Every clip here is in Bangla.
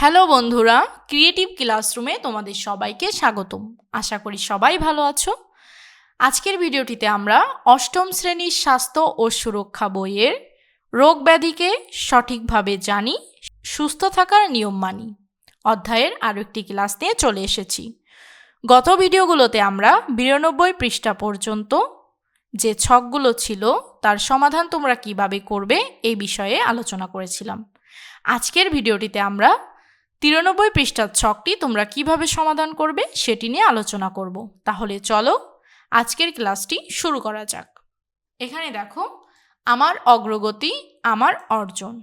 হ্যালো বন্ধুরা ক্রিয়েটিভ ক্লাসরুমে তোমাদের সবাইকে স্বাগতম। আশা করি সবাই ভালো আছো। আজকের ভিডিওটিতে আমরা অষ্টম শ্রেণির স্বাস্থ্য ও সুরক্ষা বইয়ের রোগ ব্যাধিকে সঠিকভাবে জানি, সুস্থ থাকার নিয়ম মানি অধ্যায়ের আরও একটি ক্লাস নিয়ে চলে এসেছি। গত ভিডিওগুলোতে আমরা বিরানব্বই পৃষ্ঠা পর্যন্ত যে ছকগুলো ছিল, তার সমাধান তোমরা কীভাবে করবে এই বিষয়ে আলোচনা করেছিলাম। আজকের ভিডিওটিতে আমরা তিরানব্বই পৃষ্ঠার ছকটি তোমরা কীভাবে সমাধান করবে সেটি নিয়ে আলোচনা করব। তাহলে চলো আজকের ক্লাসটি শুরু করা যাক। এখানে দেখো, আমার অগ্রগতি, আমার অর্জন।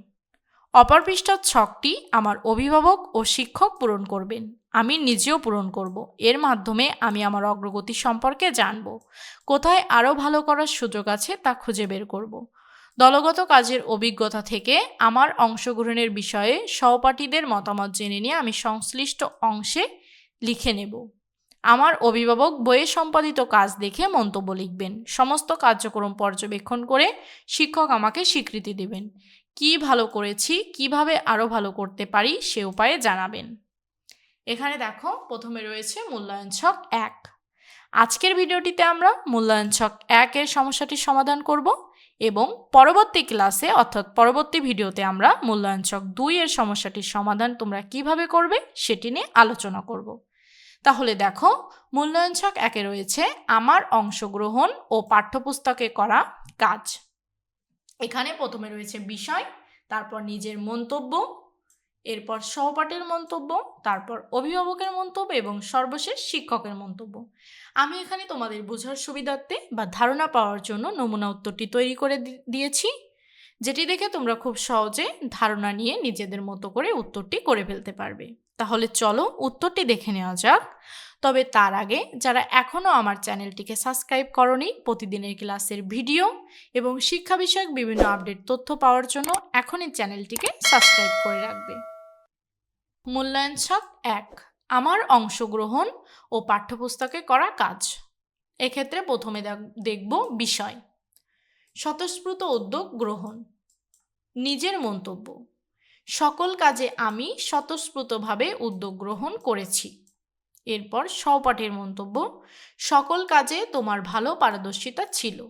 অপর পৃষ্ঠার ছকটি আমার অভিভাবক ও শিক্ষক পূরণ করবেন। আমি নিজেও পূরণ করব। এর মাধ্যমে আমি আমার অগ্রগতি সম্পর্কে জানব। কোথায় আরও ভালো করার সুযোগ আছে তা খুঁজে বের করব। দলগত কাজের অভিজ্ঞতা থেকে আমার অংশগ্রহণের বিষয়ে সহপাঠীদের মতামত জেনে নিয়ে আমি সংশ্লিষ্ট অংশে লিখে নেব। আমার অভিভাবক বইয়ে সম্পাদিত কাজ দেখে মন্তব্য লিখবেন। সমস্ত কার্যক্রম পর্যবেক্ষণ করে শিক্ষক আমাকে স্বীকৃতি দেবেন। কি ভালো করেছি, কীভাবে আরও ভালো করতে পারি সে উপায়ে জানাবেন। এখানে দেখো, প্রথমে রয়েছে মূল্যায়ন ছক এক। আজকের ভিডিওটিতে আমরা মূল্যায়ন ছক এক এর সমস্যাটি সমাধান করব। এবং পরবর্তী ক্লাসে অর্থাৎ পরবর্তী ভিডিওতে আমরা মূল্যায়ন চক দুই এর সমস্যাটির সমাধান তোমরা কীভাবে করবে সেটি নিয়ে আলোচনা করব। তাহলে দেখো মূল্যায়ন ছক একে রয়েছে আমার অংশগ্রহণ ও পাঠ্যপুস্তকে করা কাজ। এখানে প্রথমে রয়েছে বিষয়, তারপর নিজের মন্তব্য এরপর সহপাঠের মন্তব্য, তারপর অভিভাবকের মন্তব্য এবং সর্বশেষ শিক্ষকের মন্তব্য। আমি এখানে তোমাদের বোঝার সুবিধার্থে বা ধারণা পাওয়ার জন্য নমুনা উত্তরটি তৈরি করে দিয়েছি, যেটি দেখে তোমরা খুব সহজে ধারণা নিয়ে নিজেদের মতো করে উত্তরটি করে ফেলতে পারবে। তাহলে চলো উত্তরটি দেখে নেওয়া যাক। তবে তার আগে যারা এখনও আমার চ্যানেলটিকে সাবস্ক্রাইব করনি, প্রতিদিনের ক্লাসের ভিডিও এবং শিক্ষা বিষয়ক বিভিন্ন আপডেট তথ্য পাওয়ার জন্য এখনই চ্যানেলটিকে সাবস্ক্রাইব করে রাখবে। মূল্যায়ন ছক এক, আমার অংশগ্রহণ ও পাঠ্যপুস্তকে করা কাজ। এক্ষেত্রে প্রথমে দেখ- দেখব বিষয়। স্বতঃস্ফূর্ত উদ্যোগ গ্রহণ। নিজের মন্তব্য। সকল কাজে আমি স্বতঃস্ফূর্তভাবে উদ্যোগ গ্রহণ করেছি। এরপর সহপাঠের মন্তব্য, সকল কাজে তোমার ভালো পারদর্শিতা ছিল।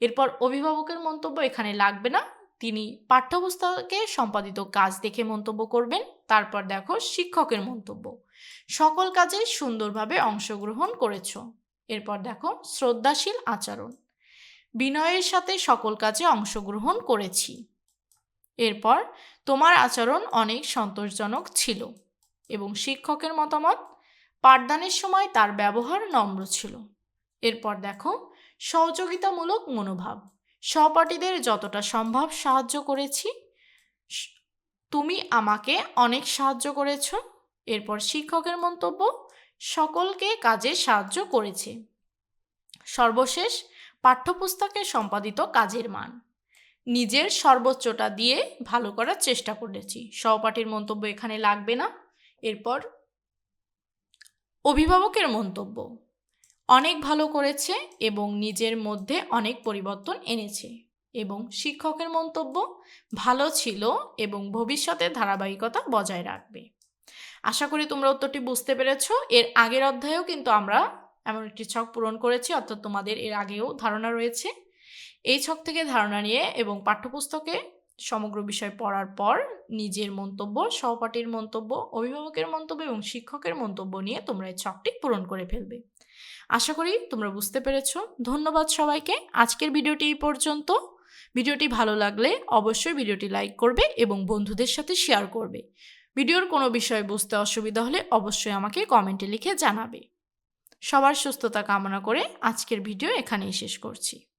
এরপর অভিভাবকের মন্তব্য এখানে লাগবে না। তিনি পাঠ্যপুস্তকে সম্পাদিত কাজ দেখে মন্তব্য করবেন। তারপর দেখো শিক্ষকের মন্তব্য। সকল কাজে সুন্দরভাবে অংশগ্রহণ করেছ। এরপর দেখো শ্রদ্ধাশীল আচরণ। বিনয়ের সাথে সকল কাজে অংশগ্রহণ করেছি। এরপর তোমার আচরণ অনেক সন্তোষজনক ছিল এবং শিক্ষকের মতামত পাঠদানের সময় তার ব্যবহার নম্র ছিল। এরপর দেখো সহযোগিতামূলক মনোভাব। সহপাঠীদের যতটা সম্ভব সাহায্য করেছি। তুমি আমাকে অনেক সাহায্য করেছ। এরপর শিক্ষকের মন্তব্য, সকলকে কাজে সাহায্য করেছে। সর্বশেষ, পাঠ্যপুস্তকে সম্পাদিত কাজের মান। নিজের সর্বোচ্চটা দিয়ে ভালো করার চেষ্টা করেছি। সহপাঠীর মন্তব্য এখানে লাগবে না। এরপর, অভিভাবকের মন্তব্য। অনেক ভালো করেছে এবং নিজের মধ্যে অনেক পরিবর্তন এনেছে। এবং শিক্ষকের মন্তব্য ভালো ছিল এবং ভবিষ্যতে ধারাবাহিকতা বজায় রাখবে। আশা করি তোমরা উত্তরটি বুঝতে পেরেছ। এর আগের অধ্যায়েও কিন্তু আমরা এমন একটি ছক পূরণ করেছি, অর্থাৎ তোমাদের এর আগেও ধারণা রয়েছে। এই ছক থেকে ধারণা নিয়ে এবং পাঠ্যপুস্তকে সমগ্র বিষয় পড়ার পর নিজের মন্তব্য, সহপাঠীর মন্তব্য, অভিভাবকের মন্তব্য এবং শিক্ষকের মন্তব্য নিয়ে তোমরা এই ছকটি পূরণ করে ফেলবে। আশা করি তোমরা বুঝতে পেরেছ। ধন্যবাদ সবাইকে। আজকের ভিডিওটি এই পর্যন্ত। ভিডিওটি ভালো লাগলে অবশ্যই ভিডিওটি লাইক করবে এবং বন্ধুদের সাথে শেয়ার করবে। ভিডিওর কোনো বিষয়ে বুঝতে অসুবিধা হলে অবশ্যই আমাকে কমেন্টে লিখে জানাবে। সবার সুস্থতা কামনা করে আজকের ভিডিও এখানেই শেষ করছি।